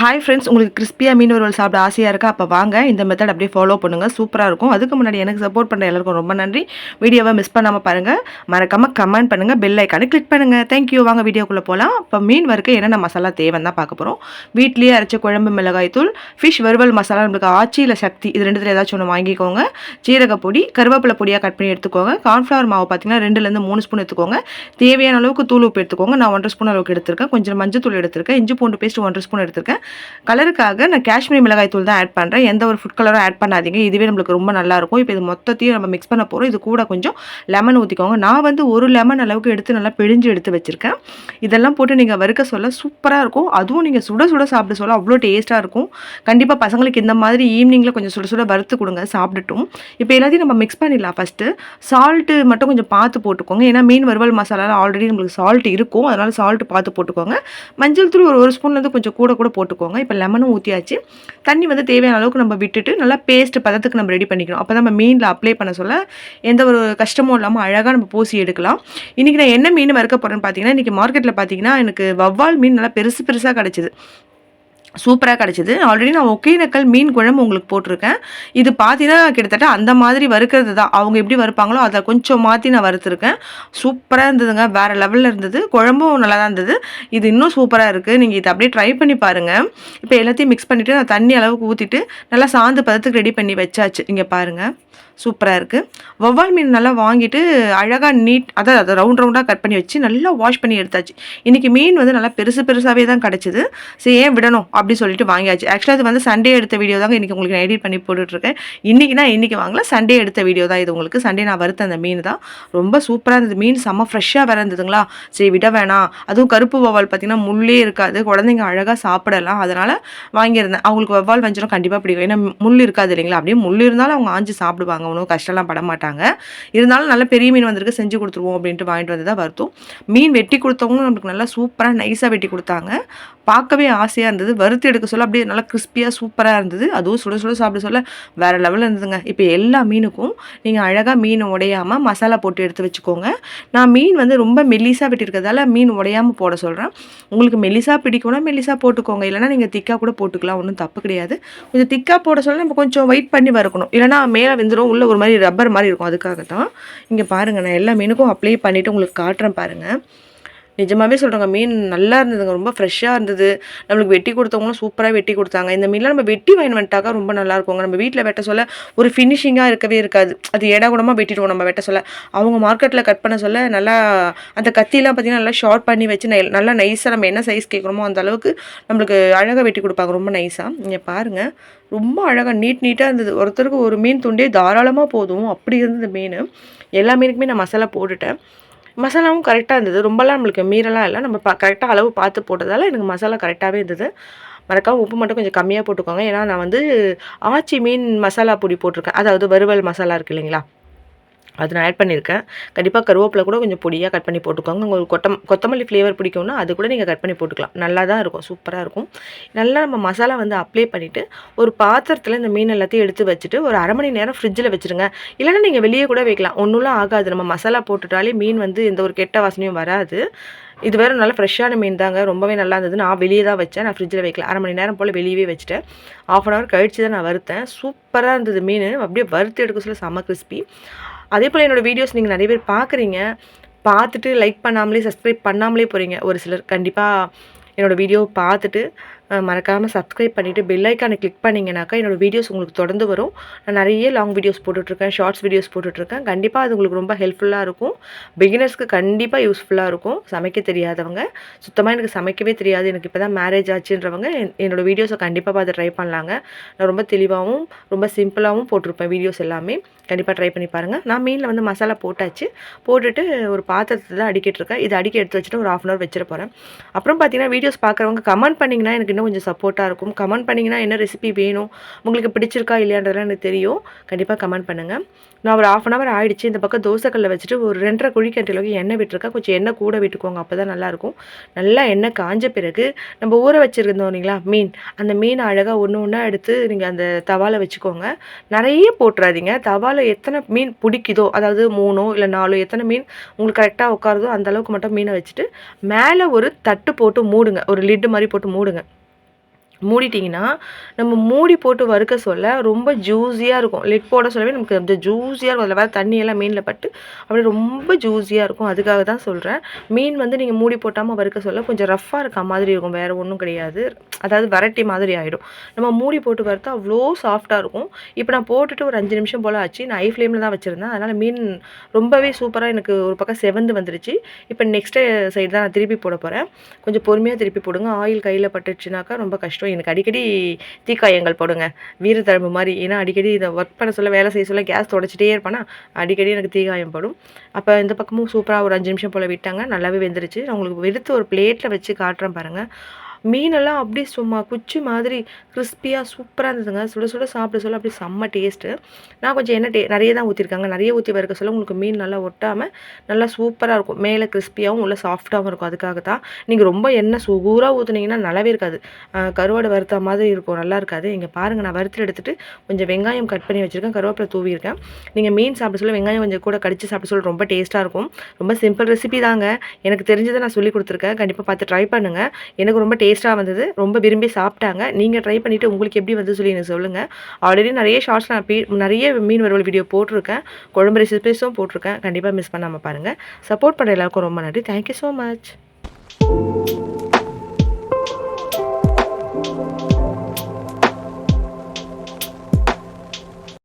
Hi friends உங்களுக்கு கிறிஸ்பியாக மீன் வறுவல் சாப்பிட ஆசையாக இருக்கா? அப்போ வாங்க இந்த மெத்தட் அப்படியே ஃபாலோ பண்ணுங்கள் சூப்பராக இருக்கும். அதுக்கு முன்னாடி எனக்கு சப்போர்ட் பண்ணுற எல்லாருக்கும் ரொம்ப நன்றி. வீடியோவை மிஸ் பண்ணாமல் பாருங்கள் மறக்காமல் கமெண்ட் பண்ணுங்கள் பெல் ஐக்கானு கிளிக் பண்ணுங்கள் தேங்க்யூ வாங்க வீடியோக்குள்ளே போகலாம் இப்போ மீன் வறுக்க என்னென்ன மசாலா தேவைன்னு தான் பார்க்க போகிறோம் வீட்லேயே அரைச்ச குழம்பு மிளகாய் தூள் ஃபிஷ் வறுவல் மசாலா நம்மளுக்கு ஆச்சியில் சக்தி. இது ரெண்டுத்தில் ஏதாச்சும் ஒன்று வாங்கிக்கோங்க. சீரக பொடி கருவேப்பிலை பொடியாக கட் பண்ணி எடுத்துக்கோங்க. கார்ன்ஃப்ளவர் மாவு பார்த்தீங்கன்னா ரெண்டுலேருந்து மூணு ஸ்பூன் எடுத்துக்கோங்க. தேவையான அளவுக்கு தூள் உப்பு எடுத்துக்கோங்க. நான் ஒன்றரை ஸ்பூன் அளவுக்கு எடுத்திருக்கேன். கொஞ்சம் மஞ்சள் தூள் எடுத்திருக்கேன். இஞ்சி பூண்டு பேஸ்ட் ஒன்றரை ஸ்பூன் எடுத்திருக்கேன். கலருக்காக நான் காஷ்மீரி மிளகாய் தூள் தான் ஆட் பண்ணுறேன் எந்த ஒரு ஃபுட் கலரும் ஆட் பண்ணாதீங்க. இதுவே நம்மளுக்கு ரொம்ப நல்லாயிருக்கும் இப்போ இது மொத்தத்தையும் நம்ம மிக்ஸ் பண்ண போகிறோம் இது கூட கொஞ்சம் லெமன் ஊற்றிக்கோங்க நான் வந்து ஒரு லெமன் அளவுக்கு எடுத்து நல்லா பிழிஞ்சு எடுத்து வச்சுருக்கேன். இதெல்லாம் போட்டு நீங்கள் வறுக்க சொல்ல சூப்பராக இருக்கும். அதுவும் நீங்கள் சுட சுட சாப்பிட சொல்ல அவ்வளோ டேஸ்ட்டாக இருக்கும். கண்டிப்பாக பசங்களுக்கு இந்த மாதிரி ஈவினிங்கில் கொஞ்சம் சுட சுட வறுத்து கொடுங்க. சாப்பிட்டுட்டும் இப்போ எல்லாத்தையும் நம்ம மிக்ஸ் பண்ணிடலாம் ஃபஸ்ட்டு சால்ட்டு மட்டும் கொஞ்சம் பார்த்து போட்டுக்கோங்க. ஏன்னா மீன் வறுவல் மசாலாவில் ஆல்ரெடி நம்மளுக்கு சால்ட் இருக்கும். அதனால் சால்ட் பார்த்து போட்டுக்கோங்க. மஞ்சள் தூள் ஒரு ஒரு ஸ்பூன்லேருந்து கொஞ்சம் கூட கூட போட்டுக்கோங்க. இப்போ லெமனும் ஊற்றியாச்சு தண்ணி வந்து தேவையான அளவுக்கு நம்ம விட்டுட்டு நல்லா பேஸ்ட் பதத்துக்கு நம்ம ரெடி பண்ணிக்கணும். அப்போ நம்ம மீனில் அப்ளை பண்ண சொல்ல எந்த ஒரு கஷ்டமும் இல்லாமல் அழகாக நம்ம பூசி எடுக்கலாம். இன்றைக்கி நான் என்ன மீன் வறுக்க போகிறேன்னு பார்த்தீங்கன்னா இன்றைக்கி மார்க்கெட்டில் பார்த்தீங்கன்னா எனக்கு வவ்வால் மீன் நல்லா பெருசு பெருசாக கிடச்சிது. சூப்பராக கிடச்சிது. ஆல்ரெடி நான் ஒகேனக்கல் மீன் குழம்பு உங்களுக்கு போட்டிருக்கேன். இது பார்த்தீங்கன்னா கிட்டத்தட்ட அந்த மாதிரி வறுக்கிறது தான். அவங்க எப்படி வறுப்பாங்களோ அதை கொஞ்சம் மாற்றி நான் வறுத்துருக்கேன். சூப்பராக இருந்ததுங்க. வேறு லெவலில் இருந்தது. குழம்பும் நல்லா தான் இருந்தது. இது இன்னும் சூப்பராக இருக்குது நீங்கள் இதை அப்படியே ட்ரை பண்ணி பாருங்கள் இப்போ எல்லாத்தையும் மிக்ஸ் பண்ணிவிட்டு நான் தண்ணி அளவுக்கு ஊற்றிட்டு நல்லா சாந்து பதத்துக்கு ரெடி பண்ணி வச்சாச்சு. இங்கே பாருங்கள் சூப்பராக இருக்குது வவ்வால் மீன் நல்லா வாங்கிட்டு அழகாக நீட் அதாவது அதை ரவுண்ட் ரவுண்டாக கட் பண்ணி வச்சு நல்லா வாஷ் பண்ணி எடுத்தாச்சு. இன்றைக்கி மீன் வந்து நல்லா பெருசு பெருசாகவே தான் கிடச்சிது. சரி ஏன் விடணும்? அப்படி சொல்லிட்டு வாங்கியாச்சு. ஆக்சுவலாக இது வந்து சண்டே எடுத்த வீடியோ தாங்க. இன்றைக்கி உங்களுக்கு நான் எடிட் பண்ணி போட்டுட்ருக்கேன். இன்றைக்கி நான் இன்றைக்கி வாங்கல. சண்டே எடுத்த வீடியோ தான் இது உங்களுக்கு. சண்டே நான் வறுத்த அந்த மீன் தான். ரொம்ப சூப்பராக இருந்தது. மீன் செம்ம ஃப்ரெஷ்ஷாக வேறு இருந்ததுங்களா சரி விட வேணாம். அதுவும் கருப்பு வவ்வால் பார்த்திங்கன்னா முள்ளே இருக்காது. குழந்தைங்க அழகாக சாப்பிடலாம். அதனால் வாங்கியிருந்தேன். அவங்களுக்கு வவ்வால் வஞ்சிரம் கண்டிப்பாக பிடிக்கும். ஏன்னா முள் இருக்காது இல்லைங்களா? அப்படியே முள் இருந்தாலும் அவங்க ஆஞ்சு சாப்பிடுவாங்க. ஒன்றும் கஷ்டம்லாம் பட மாட்டாங்க. இருந்தாலும் நல்ல பெரிய மீன் வந்திருக்கு. செஞ்சு கொடுத்துருவோம் அப்படின்ட்டு வாங்கிட்டு வந்து தான் வருத்தும் மீன் வெட்டி கொடுத்தவங்களும் நம்மளுக்கு நல்லா சூப்பராக நைஸாக வெட்டி கொடுத்தாங்க. பார்க்கவே ஆசையாக இருந்தது. வறுத்து எடுக்க சொல்ல அப்படியே நல்லா கிறிஸ்பியாக சூப்பராக இருந்தது. அதுவும் சுட சுட சாப்பிட சொல்ல வேறு லெவலில் இருந்ததுங்க. இப்போ எல்லா மீனுக்கும் நீங்கள் அழகாக மீன் உடையாமல் மசாலா போட்டு எடுத்து வச்சுக்கோங்க. நான் மீன் வந்து ரொம்ப மெல்லிசாக வெட்டியிருக்கிறதால மீன் உடையாமல் போட சொல்கிறேன் உங்களுக்கு மெல்லிசாக பிடிக்கும்னா மெல்லிசாக போட்டுக்கோங்க. இல்லைனா நீங்கள் திக்காக கூட போட்டுக்கலாம். ஒன்றும் தப்பு கிடையாது. கொஞ்சம் திக்காக போட சொல்ல நம்ம கொஞ்சம் வெயிட் பண்ணி வறுக்கணும். இல்லைனா மேலே வெந்துடும் உள்ளே ஒரு மாதிரி ரப்பர் மாதிரி இருக்கும். அதுக்காக தான் இங்கே பாருங்கள் நான் எல்லா மீனுக்கும் அப்ளை பண்ணிவிட்டு உங்களுக்கு காட்டுறேன் பாருங்கள் நிஜமாகவே சொல்கிறாங்க மீன் நல்லா இருந்ததுங்க ரொம்ப ஃப்ரெஷ்ஷாக இருந்தது. நம்மளுக்கு வெட்டி கொடுத்தவங்களும் சூப்பராக வெட்டி கொடுத்தாங்க. இந்த மீன்லாம் நம்ம வெட்டி வாங்கி வந்துட்டாக்கா ரொம்ப நல்லா இருக்குங்க. நம்ம வீட்டில் வெட்ட சொல்ல ஒரு ஃபினிஷிங்காக இருக்கவே இருக்காது. அது ஏடா கூடமாக வெட்டிடுவோம் நம்ம வெட்ட சொல்ல. அவங்க மார்க்கெட்டில் கட் பண்ண சொல்ல நல்லா அந்த கத்திலாம் பார்த்திங்கன்னா நல்லா ஷார்ட் பண்ணி வச்சு நல்லா நைஸாக நம்ம என்ன சைஸ் கேட்குறோமோ அந்த அளவுக்கு நம்மளுக்கு அழகாக வெட்டி கொடுப்பாங்க. ரொம்ப நைஸாக நீங்கள் பாருங்கள் ரொம்ப அழகாக நீட் நீட்டாக இருந்தது. ஒருத்தருக்கு ஒரு மீன் துண்டே தாராளமாக போதும். அப்படி இருந்தது மீன். எல்லா மீனுக்குமே நான் மசாலா போட்டுட்டேன். மசாலாவும் கரெக்டாக இருந்தது. ரொம்பலாம் நம்மளுக்கு மீறலாம் இல்லை. நம்ம பா கரெக்டாக அளவு பார்த்து போட்டதால் எனக்கு மசாலா கரெக்டாகவே இருந்தது. மறக்காமல் உப்பு மட்டும் கொஞ்சம் கம்மியாக போட்டுக்கோங்க. ஏன்னா நான் வந்து ஆச்சி மீன் மசாலா பொடி போட்டிருக்கேன். அதாவது வறுவல் மசாலா இருக்கு இல்லைங்களா? அது நான் ஆட் பண்ணியிருக்கேன். கண்டிப்பாக கருவேப்பிலை கூட கொஞ்சம் பொடியாக கட் பண்ணி போட்டுக்கோங்க. உங்களுக்கு கொத்தம் கொத்தமல்லி ஃப்ளேவர் பிடிக்கும்னா அது கூட நீங்கள் கட் பண்ணி போட்டுக்கலாம். நல்லா தான் இருக்கும் சூப்பராக இருக்கும். நல்லா நம்ம மசாலா வந்து அப்ளை பண்ணிவிட்டு ஒரு பாத்திரத்தில் இந்த மீன் எல்லாத்தையும் எடுத்து வச்சுட்டு ஒரு அரை மணி நேரம் ஃப்ரிட்ஜில் வச்சுருங்க. இல்லைன்னா நீங்கள் வெளியே கூட வைக்கலாம். ஒன்றுலாம் ஆகாது. நம்ம மசாலா போட்டுட்டாலே மீன் வந்து எந்த ஒரு கெட்ட வாசனையும் வராது. இது வேறு நல்லா ஃப்ரெஷ்ஷான மீன் தாங்க. ரொம்பவே நல்லா இருந்தது. நான் வெளியே தான் வச்சேன். நான் ஃப்ரிட்ஜில் வைக்கல. அரை மணி நேரம் போல் வெளியவே வச்சுட்டேன். ஆஃப் அன் ஹவர் கழிச்சு தான் நான் வறுத்தேன். சூப்பராக இருந்தது மீன். அப்படியே வறுத்து எடுக்க சொல்ல செம்ம கிறிஸ்பி அதே போல் என்னோடய வீடியோஸ் நீங்கள் நிறைய பேர் பார்க்குறீங்க. பார்த்துட்டு லைக் பண்ணாமலே சப்ஸ்கிரைப் பண்ணாமலே போகிறீங்க ஒரு சிலர் கண்டிப்பாக என்னோடய வீடியோ பார்த்துட்டு மறக்காமல் சப்ஸ்கிரைப் பண்ணிவிட்டு பெல் ஐக்கானை கிளிக் பண்ணிங்கனாக்கா என்னோடய வீடியோஸ் உங்களுக்கு தொடர்ந்து வரும். நான் நிறைய லாங் வீடியோஸ் போட்டுட்ருக்கேன் ஷார்ட்ஸ் வீடியோஸ் போட்டுட்ருக்கேன். கண்டிப்பாக அது உங்களுக்கு ரொம்ப ஹெல்ப்ஃபுல்லாக இருக்கும். பிகினர்ஸ்க்கு கண்டிப்பாக யூஸ்ஃபுல்லாக இருக்கும். சமைக்க தெரியாதவங்க. சுத்தமாக எனக்கு சமைக்கவே தெரியாது. எனக்கு இப்போ தான் மேரேஜ் ஆச்சுன்றவங்க என்- வீடியோஸை கண்டிப்பாக பார்த்து ட்ரை பண்ணலாங்க. நான் ரொம்ப தெளிவாகவும் ரொம்ப சிம்பிளாகவும் போட்டிருப்பேன் வீடியோஸ் எல்லாமே. கண்டிப்பாக ட்ரை பண்ணி பாருங்கள் நான் மீனில் வந்து மசாலா போட்டாச்சு. போட்டுட்டு ஒரு பாத்திரத்தை தான் அடிக்கிட்டு இருக்கேன். இதை அடிக்க எடுத்து வச்சுட்டு ஒரு ஆஃப் அன் ஹவர் வச்சிட போகிறேன் அப்புறம் பார்த்தீங்கன்னா வீடியோஸ் பார்க்குறவங்க கமெண்ட் பண்ணிங்கன்னா எனக்கு இன்னும் கொஞ்சம் சப்போர்ட்டாக இருக்கும். கமெண்ட் பண்ணிங்கன்னா என்ன ரெசிபி வேணும்? உங்களுக்கு பிடிச்சிருக்கா இல்லையான்றதெல்லாம் எனக்கு தெரியும். கண்டிப்பாக கமெண்ட் பண்ணுங்கள் நான் ஒரு ஆஃப் அன் ஹவர் ஆகிடுச்சு இந்த பக்கம் தோசைக்கல்ல வச்சுட்டு ஒரு ரெண்டரை குழிக்கண்டி அளவுக்கு எண்ணெய் விட்டுருக்கேன். கொஞ்சம் எண்ணெய் கூட விட்டுக்கோங்க. அப்போ தான் நல்லாயிருக்கும். நல்லா எண்ணெய் காஞ்ச பிறகு நம்ம ஊற வச்சுருந்தோம் இல்லைங்களா? மீன். அந்த மீனை அழகாக ஒன்று ஒன்றா எடுத்து நீங்கள் அந்த தவால வச்சுக்கோங்க. நிறைய போட்டுறாதீங்க. தவால எத்தனை மீன் பிடிக்குதோ அதாவது மூணோ இல்லை நாலோ எத்தனை மீன் உங்களுக்கு கரெக்டாக உட்காருதோ அந்தளவுக்கு மட்டும் மீனை வச்சுட்டு மேலே ஒரு தட்டு போட்டு மூடுங்க. ஒரு லிட்டு மாதிரி போட்டு மூடுங்க. மூடிட்டிங்கன்னா நம்ம மூடி போட்டு வறுக்க சொல்ல ரொம்ப ஜூஸியாக இருக்கும். லிட் போட சொல்லவே நமக்கு அந்த ஜூஸியாக இருக்கும். அதில் வேறு தண்ணியெல்லாம் மீனில் பட்டு அப்படியே ரொம்ப ஜூஸியாக இருக்கும். அதுக்காக தான் சொல்கிறேன் மீன் வந்து நீங்கள் மூடி போட்டாமல் வறுக்க சொல்ல கொஞ்சம் ரஃப்பாக இருக்க மாதிரி இருக்கும். வேறு ஒன்றும் கிடையாது. அதாவது வரட்டி மாதிரி ஆகிடும் நம்ம மூடி போட்டு வறுத்தா அவ்வளோ சாஃப்டாக இருக்கும். இப்போ நான் போட்டுட்டு ஒரு அஞ்சு நிமிஷம் போல் ஆச்சு. நான் ஐ ஃப்ளேமில் தான் வச்சுருந்தேன். அதனால் மீன் ரொம்பவே சூப்பராக எனக்கு ஒரு பக்கம் செவந்து வந்துருச்சு. இப்போ நெக்ஸ்ட்டு சைடு தான் நான் திருப்பி போட போகிறேன் கொஞ்சம் பொறுமையாக திருப்பி போடுங்க. ஆயில் கையில் பட்டுச்சுனாக்கா ரொம்ப கஷ்டம். எனக்கு அடிக்கடி தீக்காயங்கள் போடுங்க. வீரத்தழும்பு மாதிரி. ஏன்னா அடிக்கடி இதை ஒர்க் பண்ண சொல்ல வேலை செய்ய சொல்ல கேஸ் தொடச்சிட்டே இருப்பேன்னா அடிக்கடி எனக்கு தீக்காயம் போடும். அப்போ இந்த பக்கமும் சூப்பராக ஒரு அஞ்சு நிமிஷம் போல் விட்டாங்க. நல்லாவே வெந்துருச்சு. நான் உங்களுக்கு வெறுத்து ஒரு பிளேட்டில் வச்சு காட்டுறேன் பாருங்கள் மீனெல்லாம் அப்படியே சும்மா குச்சி மாதிரி கிறிஸ்பியாக சூப்பராக இருந்ததுங்க. சுட சுட சாப்பிட சொல்ல அப்படியே செம்ம டேஸ்ட்டு நான் கொஞ்சம் என்ன டே நிறைய தான் ஊற்றிருக்காங்க நிறைய ஊற்றி வறுக்க சொல்ல உங்களுக்கு மீன் நல்லா ஒட்டாமல் நல்லா சூப்பராக இருக்கும். மேலே கிறிஸ்பியாகவும் உள்ள சாஃப்டாகவும் இருக்கும். அதுக்காக தான். நீங்கள் ரொம்ப எண்ணெய் சுகூராக ஊற்றுனீங்கன்னா நல்லாவே இருக்காது. கருவாடு வறுத்த மாதிரி இருக்கும். நல்லா இருக்காது. இங்கே பாருங்கள் நான் வறுத்து எடுத்துகிட்டு கொஞ்சம் வெங்காயம் கட் பண்ணி வச்சுருக்கேன். கருவேப்பிலை தூவியிருக்கேன். நீங்கள் மீன் சாப்பிட சொல்ல வெங்காயம் கொஞ்சம் கூட கடிச்சு சாப்பிட சொல்ல ரொம்ப டேஸ்ட்டாக இருக்கும். ரொம்ப சிம்பிள் ரெசிபி தாங்க. எனக்கு தெரிஞ்சதை நான் சொல்லி கொடுத்துருக்கேன். கண்டிப்பாக பார்த்து ட்ரை பண்ணுங்கள் எனக்கு ரொம்ப டேஸ்ட்டாக வந்தது. ரொம்ப விரும்பி சாப்பிட்டாங்க. நீங்கள் ட்ரை பண்ணிவிட்டு உங்களுக்கு எப்படி வந்து சொல்லி எனக்கு சொல்லுங்கள் ஆல்ரெடி நிறைய ஷார்ட்ஸ் நான் நிறைய மீன் வறுவல் வீடியோ போட்டிருக்கேன். குழம்பு ரெசிபிஸும் போட்டிருக்கேன். கண்டிப்பாக மிஸ் பண்ணாமல் பாருங்கள் சப்போர்ட் பண்ணுற எல்லாருக்கும் ரொம்ப நன்றி. Thank you so much